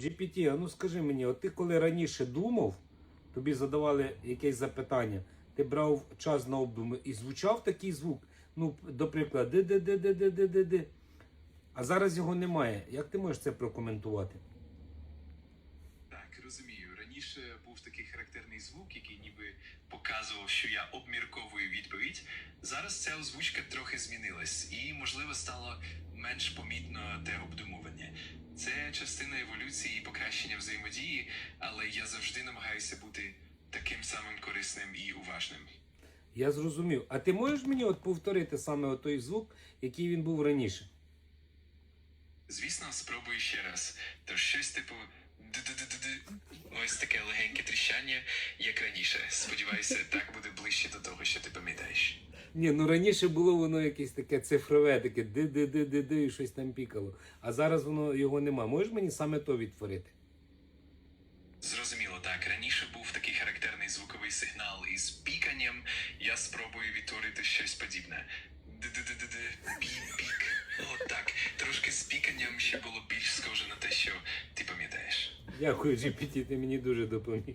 GPT, а ну скажи мені, от ти коли раніше думав, тобі задавали якесь запитання, ти брав час на обдуми і звучав такий звук, ну, до прикладу, де-де-де-де-де-де-де. А зараз його немає. Як ти можеш це прокоментувати? Так, розумію. Раніше був такий характерний звук, який ніби показував, що я обмірковую відповідь. Зараз ця озвучка трохи змінилась, і можливо стало менш помітно те це частина еволюції і покращення взаємодії, але я завжди намагаюся бути таким самим корисним і уважним. Я зрозумів. А ти можеш мені от повторити саме той звук, який він був раніше? Звісно, спробую ще раз. Тож щось типу. Ось таке легеньке тріщання, як раніше. Сподіваюся, так буде ближче до того, що ти пам'ятаєш. Ні, ну раніше було воно якесь таке цифрове, таке ди ди ди ди ди і щось там пікало. А зараз воно його нема. Можеш мені саме то відтворити? Зрозуміло, так. Раніше був такий характерний звуковий сигнал із піканням. Я спробую відтворити щось подібне. Д-д-д-д-д, пік-пік. От так. Трошки з піканням ще було більш схоже на те, що ти пам'ятаєш. Дякую, GPT, ти мені дуже допоміг.